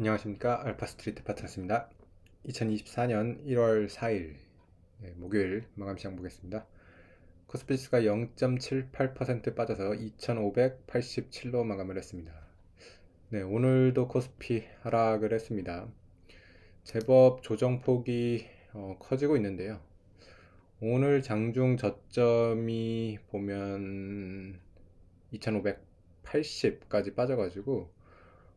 안녕하십니까. 알파스트리트 파트너스입니다. 2024년 1월 4일 네, 목요일 마감시장 보겠습니다. 코스피 지수가 0.78% 빠져서 2587로 마감을 했습니다. 네 오늘도 코스피 하락을 했습니다. 제법 조정폭이 어, 커지고 있는데요. 오늘 장중 저점이 보면 2580까지 빠져가지고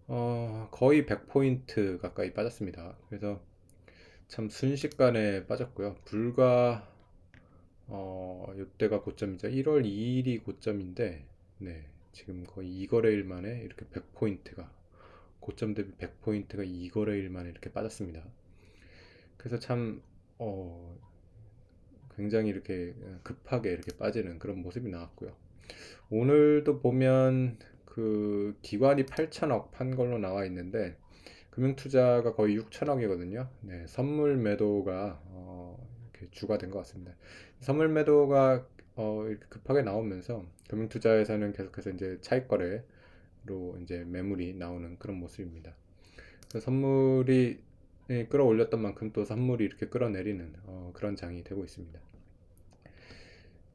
어, 거의 100포인트 가까이 빠졌습니다. 그래서 참 순식간에 빠졌고요. 불과 어, 이때가 고점이죠. 1월 2일이 고점인데 네, 지금 거의 2거래일 만에 이렇게 100포인트가 고점 대비 100포인트가 2거래일 만에 이렇게 빠졌습니다. 그래서 참 어, 굉장히 이렇게 급하게 이렇게 빠지는 그런 모습이 나왔고요. 오늘도 보면 그 기관이 8천억 판 걸로 나와 있는데 금융 투자가 거의 6천억이거든요. 네, 선물 매도가 어, 이렇게 주가 된 것 같습니다. 선물 매도가 어, 급하게 나오면서 금융 투자에서는 계속해서 이제 차익 거래로 이제 매물이 나오는 그런 모습입니다. 선물이 끌어올렸던 만큼 또 선물이 이렇게 끌어내리는 어, 그런 장이 되고 있습니다.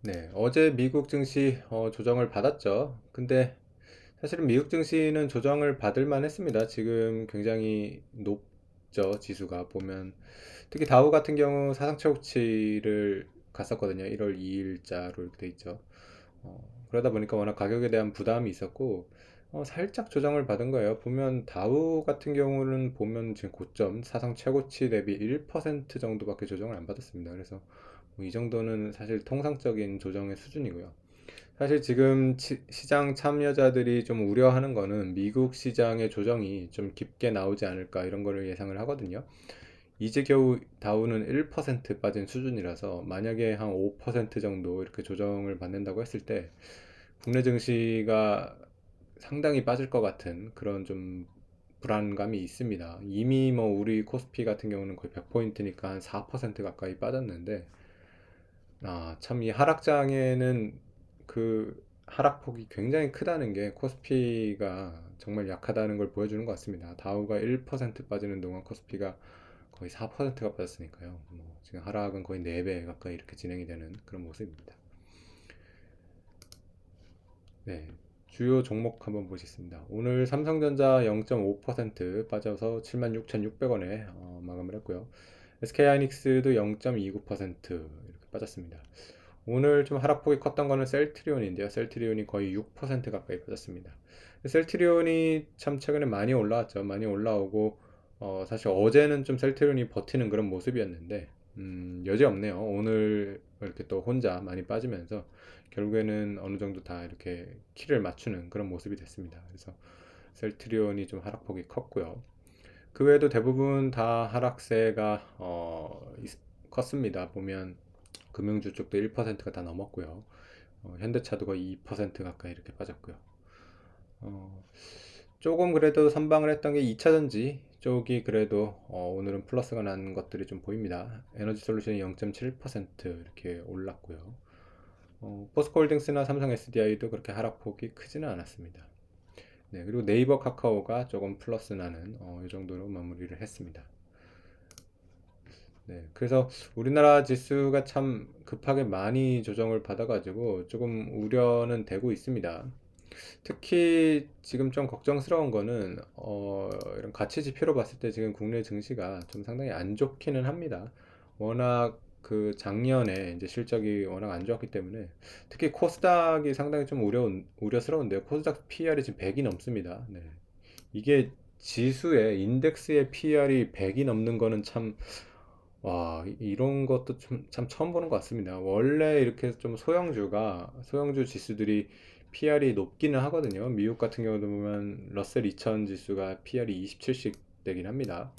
네, 어제 미국 증시 어, 조정을 받았죠. 근데 사실은 미국 증시는 조정을 받을 만 했습니다. 지금 굉장히 높죠, 지수가. 보면, 특히 다우 같은 경우 사상 최고치를 갔었거든요. 1월 2일자로 이렇게 돼 있죠. 어, 그러다 보니까 워낙 가격에 대한 부담이 있었고, 어, 살짝 조정을 받은 거예요. 보면 다우 같은 경우는 보면 지금 고점 사상 최고치 대비 1% 정도밖에 조정을 안 받았습니다. 그래서 뭐 이 정도는 사실 통상적인 조정의 수준이고요. 사실 지금 시장 참여자들이 좀 우려하는 거는 미국 시장의 조정이 좀 깊게 나오지 않을까 이런 거를 예상을 하거든요. 이제 겨우 다우는 1% 빠진 수준이라서 만약에 한 5% 정도 이렇게 조정을 받는다고 했을 때 국내 증시가 상당히 빠질 것 같은 그런 좀 불안감이 있습니다. 이미 뭐 우리 코스피 같은 경우는 거의 100포인트니까 한 4% 가까이 빠졌는데 아, 참 이 하락장에는 그 하락폭이 굉장히 크다는 게 코스피가 정말 약하다는 걸 보여주는 것 같습니다. 다우가 1% 빠지는 동안 코스피가 거의 4%가 빠졌으니까요. 뭐 지금 하락은 거의 4배 가까이 이렇게 진행이 되는 그런 모습입니다. 네. 주요 종목 한번 보시겠습니다. 오늘 삼성전자 0.5% 빠져서 76,600원에 어, 마감을 했고요. SK하이닉스도 0.29% 이렇게 빠졌습니다. 오늘 좀 하락폭이 컸던 거는 셀트리온인데요. 셀트리온이 거의 6% 가까이 빠졌습니다. 셀트리온이 참 최근에 많이 올라왔죠. 많이 올라오고 어, 사실 어제는 좀 셀트리온이 버티는 그런 모습이었는데 음, 여지 없네요. 오늘 이렇게 또 혼자 많이 빠지면서 결국에는 어느 정도 다 이렇게 키를 맞추는 그런 모습이 됐습니다. 그래서 셀트리온이 좀 하락폭이 컸고요. 그 외에도 대부분 다 하락세가 어, 컸습니다. 보면 금융주 쪽도 1%가 다 넘었고요. 어, 현대차도 거의 2% 가까이 이렇게 빠졌고요. 어, 조금 그래도 선방을 했던 게 2차전지 쪽이 그래도 어, 오늘은 플러스가 난 것들이 좀 보입니다. 에너지 솔루션이 0.7% 이렇게 올랐고요. 어, 포스코홀딩스나 삼성 SDI도 그렇게 하락폭이 크지는 않았습니다. 네, 그리고 네이버 카카오가 조금 플러스 나는 어, 이 정도로 마무리를 했습니다. 네, 그래서 우리나라 지수가 참 급하게 많이 조정을 받아가지고 조금 우려는 되고 있습니다. 특히 지금 좀 걱정스러운 거는 어, 이런 가치 지표로 봤을 때 지금 국내 증시가 좀 상당히 안 좋기는 합니다. 워낙 그 작년에 이제 실적이 워낙 안 좋았기 때문에 특히 코스닥이 상당히 좀 우려 우려스러운데요. 코스닥 PR이 지금 100이 넘습니다. 네. 이게 지수의 인덱스의 PR이 100이 넘는 거는 참 와, 이런 것도 좀, 참 처음 보는 것 같습니다. 원래 이렇게 좀 소형주가, 소형주 지수들이 PR이 높기는 하거든요. 미국 같은 경우도 보면 러셀 2000 지수가 PR이 27씩 되긴 합니다.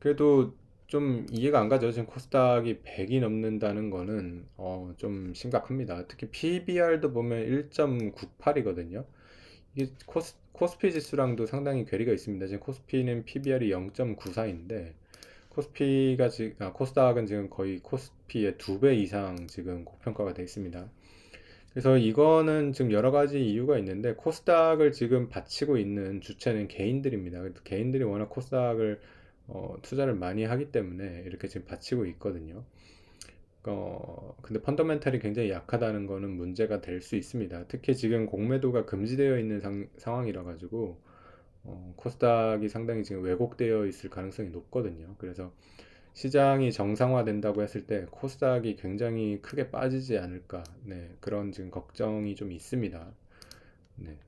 그래도 좀 이해가 안 가죠. 지금 코스닥이 100이 넘는다는 거는 어, 좀 심각합니다. 특히 PBR도 보면 1.98이거든요. 이게 코스, 코스피 지수랑도 상당히 괴리가 있습니다. 지금 코스피는 PBR이 0.94인데 코스피가 지금 아, 코스닥은 지금 거의 코스피의 두 배 이상 지금 고평가가 되어 있습니다. 그래서 이거는 지금 여러 가지 이유가 있는데 코스닥을 지금 바치고 있는 주체는 개인들입니다. 개인들이 워낙 코스닥을 어, 투자를 많이 하기 때문에 이렇게 지금 바치고 있거든요. 어, 근데 펀더멘탈이 굉장히 약하다는 거는 문제가 될 수 있습니다. 특히 지금 공매도가 금지되어 있는 상, 상황이라 가지고 어, 코스닥이 상당히 지금 왜곡되어 있을 가능성이 높거든요. 그래서 시장이 정상화된다고 했을 때 코스닥이 굉장히 크게 빠지지 않을까, 네, 그런 지금 걱정이 좀 있습니다. 네.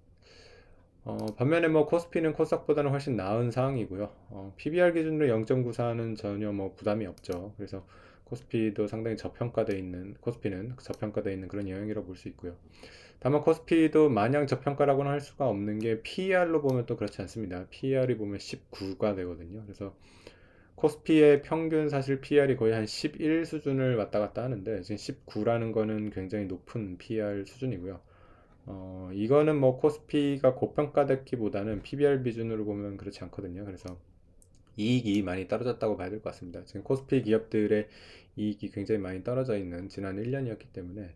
어, 반면에 뭐 코스피는 코스닥보다는 훨씬 나은 상황이고요. 어, PBR 기준으로 0.94는 전혀 뭐 부담이 없죠. 그래서 코스피도 상당히 저평가되어 있는 코스피는 저평가되어 있는 그런 영역이라고 볼 수 있고요. 다만 코스피도 마냥 저평가라고는 할 수가 없는 게 PER로 보면 또 그렇지 않습니다. PER이 보면 19가 되거든요. 그래서 코스피의 평균 사실 PER이 거의 한 11 수준을 왔다 갔다 하는데 지금 19라는 거는 굉장히 높은 PER 수준이고요. 어, 이거는 뭐 코스피가 고평가됐기보다는 PBR 기준으로 보면 그렇지 않거든요. 그래서 이익이 많이 떨어졌다고 봐야 될 것 같습니다. 지금 코스피 기업들의 이익이 굉장히 많이 떨어져 있는 지난 1년이었기 때문에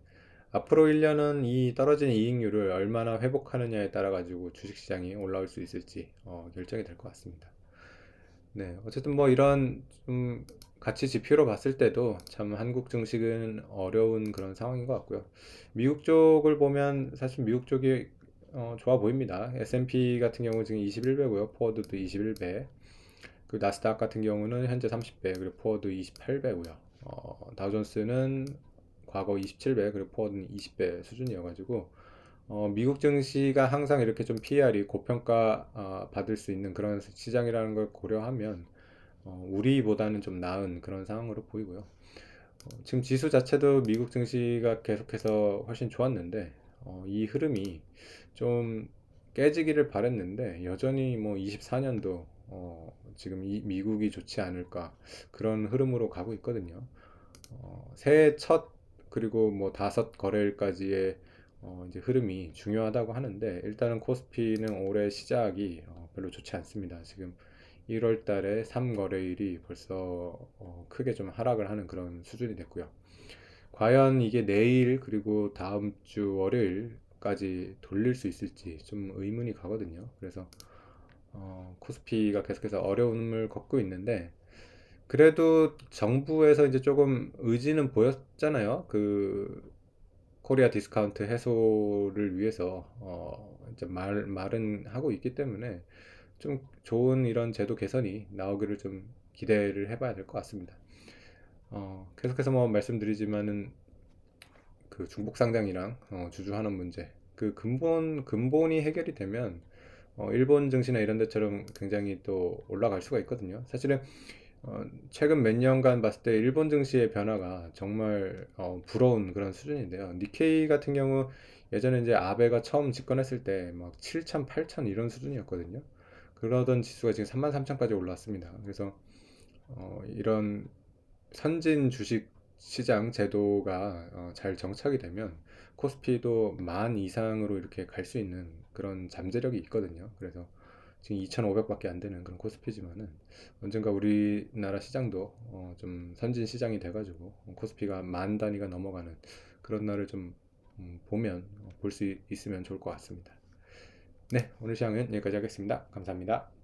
앞으로 1년은 이 떨어진 이익률을 얼마나 회복하느냐에 따라 가지고 주식시장이 올라올 수 있을지 어, 결정이 될 것 같습니다. 네, 어쨌든 뭐 이런 좀 가치 지표로 봤을 때도 참 한국 증시는 어려운 그런 상황인 것 같고요. 미국 쪽을 보면 사실 미국 쪽이 어, 좋아 보입니다. S&P 같은 경우 지금 21배고요. 포워드도 21배. 그 나스닥 같은 경우는 현재 30배, 그리고 포워드 28배고요. 어, 다우존스는 과거 27배, 그리고 포워드는 20배 수준이어가지고 어, 미국 증시가 항상 이렇게 좀 PER이 고평가 어, 받을 수 있는 그런 시장이라는 걸 고려하면 어, 우리보다는 좀 나은 그런 상황으로 보이고요. 어, 지금 지수 자체도 미국 증시가 계속해서 훨씬 좋았는데 어, 이 흐름이 좀 깨지기를 바랬는데 여전히 뭐 24년도 어, 지금 이 미국이 좋지 않을까 그런 흐름으로 가고 있거든요. 어, 새해 첫 그리고 뭐 다섯 거래일까지의 어, 이제 흐름이 중요하다고 하는데 일단은 코스피는 올해 시작이 어, 별로 좋지 않습니다. 지금 1월 달에 3거래일이 벌써 어, 크게 좀 하락을 하는 그런 수준이 됐고요. 과연 이게 내일 그리고 다음 주 월요일까지 돌릴 수 있을지 좀 의문이 가거든요. 그래서 어, 코스피가 계속해서 어려움을 겪고 있는데 그래도 정부에서 이제 조금 의지는 보였잖아요. 그 코리아 디스카운트 해소를 위해서 어, 이제 말 말은 하고 있기 때문에 좀 좋은 이런 제도 개선이 나오기를 좀 기대를 해봐야 될 것 같습니다. 어, 계속해서 뭐 말씀드리지만은 그 중복 상장이랑 어, 주주환원 문제 그 근본 근본이 해결이 되면 어, 일본 증시나 이런 데처럼 굉장히 또 올라갈 수가 있거든요. 사실은 어, 최근 몇 년간 봤을 때 일본 증시의 변화가 정말 어, 부러운 그런 수준인데요. 니케이 같은 경우 예전에 이제 아베가 처음 집권했을 때 막 7천, 8천 이런 수준이었거든요. 그러던 지수가 지금 3만 3천까지 올랐습니다. 그래서 어, 이런 선진 주식 시장 제도가 어, 잘 정착이 되면 코스피도 만 이상으로 이렇게 갈 수 있는 그런 잠재력이 있거든요. 그래서 지금 2,500밖에 안 되는 그런 코스피지만은 언젠가 우리나라 시장도 어, 좀 선진 시장이 돼가지고 코스피가 만 단위가 넘어가는 그런 날을 좀 음, 보면 볼 수 있으면 좋을 것 같습니다. 네, 오늘 시황은 여기까지 하겠습니다. 감사합니다.